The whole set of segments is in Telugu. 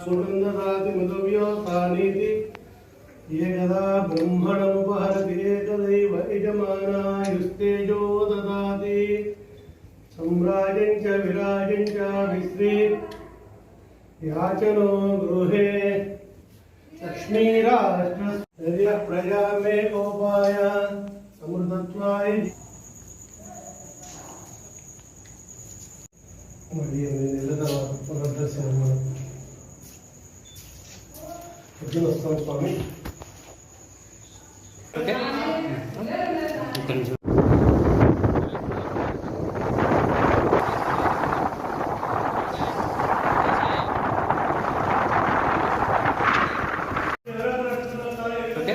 సుగంధదాతి మధువ్యోతానీతి ఏకదా బ్రహ్మణముపహరతి ఏకదైవ యజమానాయుస్తేజో దదాతి సమ్రాజం చ విరాజం చ విశ్రీ సమృద్ధత్వాయ మరి నెల తర్వాత పునర్దర్శనం మనం పొద్దున వస్తాం స్వామి ఓకే ఒక్క నిమిషం ఓకే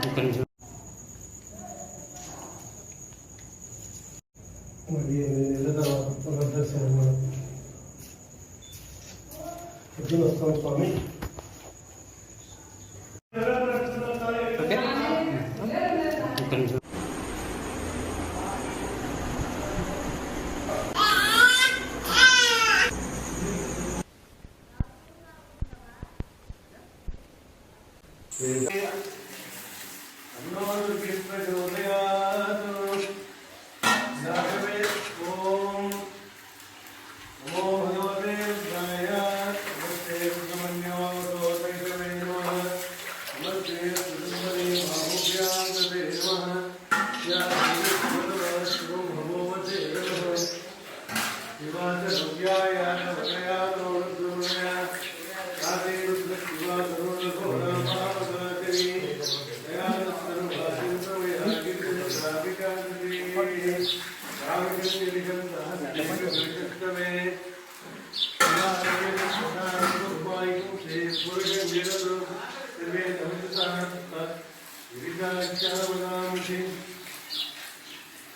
ఒక్క నిమిషం మరి నెల తర్వాత పునర్దర్శనం మనం పొద్దున వస్తాం స్వామి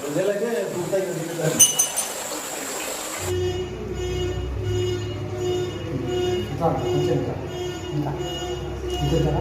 ప్రజలకే పూర్తయిన ఇంకా. ఇంకా. ఇంకా.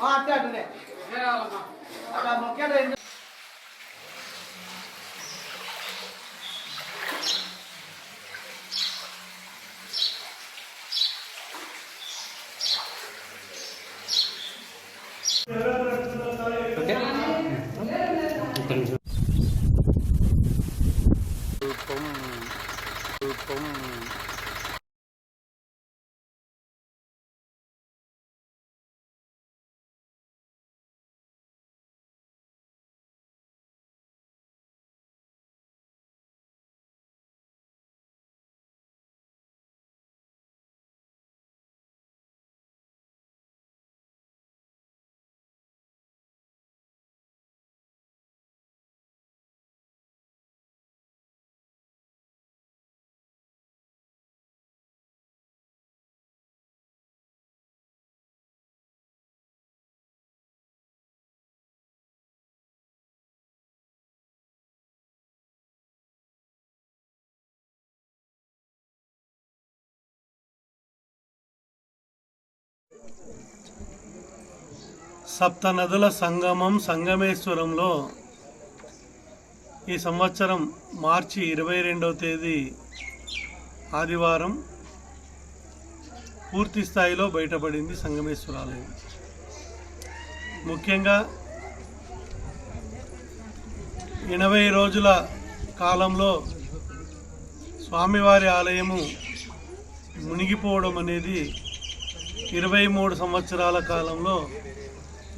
ఇంకా కదా అట్టే అట్లనే అట్లా మొక్కేట ఓకే సప్త నదుల సంగమం సంగమేశ్వరంలో ఈ సంవత్సరం మార్చి ఇరవై రెండవ తేదీ ఆదివారం పూర్తి స్థాయిలో బయటపడింది సంగమేశ్వర ఆలయం ముఖ్యంగా ఎనభై రోజుల కాలంలో స్వామివారి ఆలయము మునిగిపోవడం అనేది ఇరవై మూడు సంవత్సరాల కాలంలో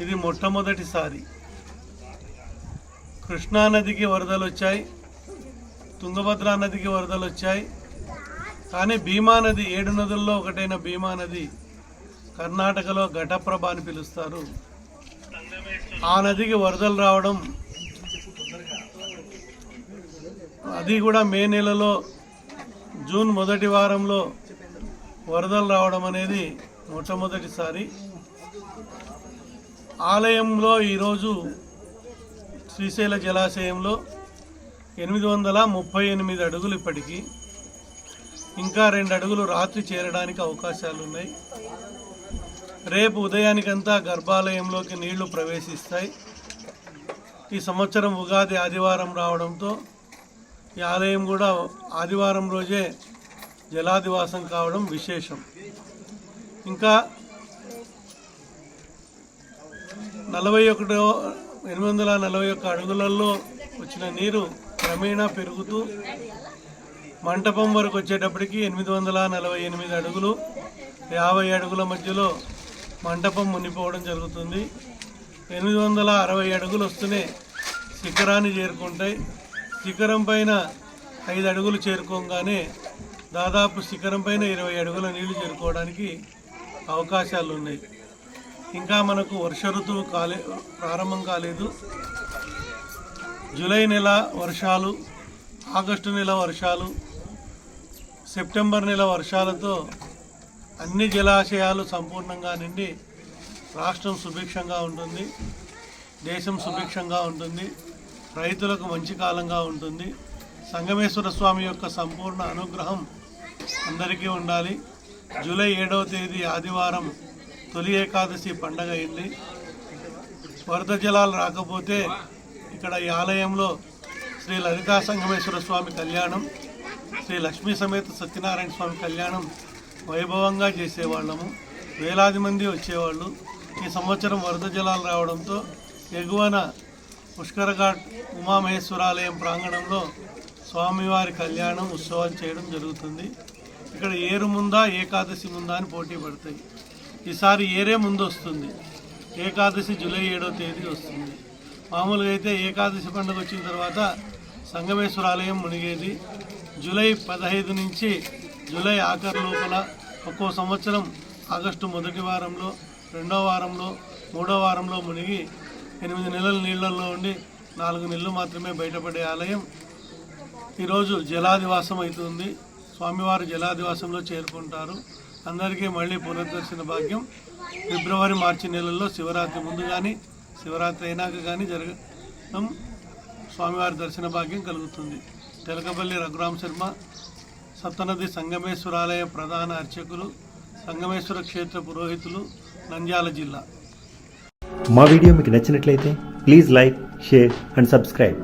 ఇది మొట్టమొదటిసారి. కృష్ణానదికి వరదలు వచ్చాయి. తుంగభద్రా నదికి వరదలు వచ్చాయి. కానీ భీమా నది ఏడు నదుల్లో ఒకటైన భీమా నది కర్ణాటకలో ఘటప్రభ అని పిలుస్తారు. ఆ నదికి వరదలు రావడం అది కూడా మే నెలలో జూన్ మొదటి వారంలో వరదలు రావడం అనేది మొట్టమొదటిసారి. ఆలయంలో ఈరోజు శ్రీశైల జలాశయంలో ఎనిమిది వందల ముప్పై ఎనిమిది అడుగులు ఇప్పటికీ ఇంకా రెండు అడుగులు రాత్రి చేరడానికి అవకాశాలు ఉన్నాయి రేపు ఉదయానికంతా గర్భాలయంలోకి నీళ్ళు ప్రవేశిస్తాయి. ఈ సంవత్సరం ఉగాది ఆదివారం రావడంతో ఈ ఆలయం కూడా ఆదివారం రోజే జలాదివాసం కావడం విశేషం. ఇంకా నలభై ఒకటో ఎనిమిది వందల నలభై ఒక్క అడుగులలో వచ్చిన నీరు క్రమేణా పెరుగుతూ మంటపం వరకు వచ్చేటప్పటికి ఎనిమిది వందల నలభై ఎనిమిది అడుగులు యాభై అడుగుల మధ్యలో మంటపం మునిపోవడం జరుగుతుంది. ఎనిమిది వందల అరవై అడుగులు వస్తూనే శిఖరాన్ని చేరుకుంటాయి. శిఖరం పైన ఐదు అడుగులు చేరుకోగానే దాదాపు శిఖరం పైన ఇరవై అడుగుల నీళ్ళు చేరుకోవడానికి అవకాశాలు ఉన్నాయి ఇంకా మనకు వర్ష ఋతువు కాలే ప్రారంభం కాలేదు. జూలై నెల వర్షాలు ఆగస్టు నెల వర్షాలు సెప్టెంబర్ నెల వర్షాలతో అన్ని జలాశయాలు సంపూర్ణంగా నిండి రాష్ట్రం సుభిక్షంగా ఉంటుంది. దేశం సుభిక్షంగా ఉంటుంది. రైతులకు మంచి కాలంగా ఉంటుంది. సంగమేశ్వర స్వామి యొక్క సంపూర్ణ అనుగ్రహం అందరికీ ఉండాలి. జూలై ఏడవ తేదీ ఆదివారం తొలి ఏకాదశి పండగ అయింది. వరద జలాలు రాకపోతే ఇక్కడ ఈ ఆలయంలో శ్రీ లలితా సంగమేశ్వర స్వామి కళ్యాణం శ్రీ లక్ష్మీ సమేత సత్యనారాయణ స్వామి కళ్యాణం వైభవంగా చేసేవాళ్ళము. వేలాది మంది వచ్చేవాళ్ళు. ఈ సంవత్సరం వరద జలాలు రావడంతో ఎగువన పుష్కరఘాట్ ఉమామహేశ్వరాలయం ప్రాంగణంలో స్వామివారి కళ్యాణం ఉత్సవాలు చేయడం జరుగుతుంది. ఇక్కడ ఏరు ముందా ఏకాదశి ముందా అని పోటీ పడతాయి. ఈసారి ఏరే ముందు వస్తుంది. ఏకాదశి జూలై ఏడో తేదీ వస్తుంది. మామూలుగా అయితే ఏకాదశి పండుగ వచ్చిన తర్వాత సంగమేశ్వర ఆలయం మునిగేది. జూలై పదహైదు నుంచి జూలై ఆఖరు లోపల ఒక్కో సంవత్సరం ఆగస్టు మొదటి వారంలో రెండో వారంలో మూడో వారంలో మునిగి ఎనిమిది నెలల నీళ్ళల్లో ఉండి నాలుగు నెలలు మాత్రమే బయటపడే ఆలయం ఈరోజు జలాదివాసం అవుతుంది. స్వామివారు జలాదివాసంలో చేరుకుంటారు. అందరికీ మళ్ళీ పునర్దర్శన భాగ్యం. ఫిబ్రవరి మార్చి నెలల్లో శివరాత్రి ముందు కానీ శివరాత్రి అయినాక కానీ జరగడం స్వామివారి దర్శన భాగ్యం కలుగుతుంది. తెలకపల్లి రఘురామ శర్మ సప్తనది సంగమేశ్వరాలయ ప్రధాన అర్చకులు సంగమేశ్వర క్షేత్ర పురోహితులు నంద్యాల జిల్లా. మా వీడియో మీకు నచ్చినట్లయితే please like share and subscribe.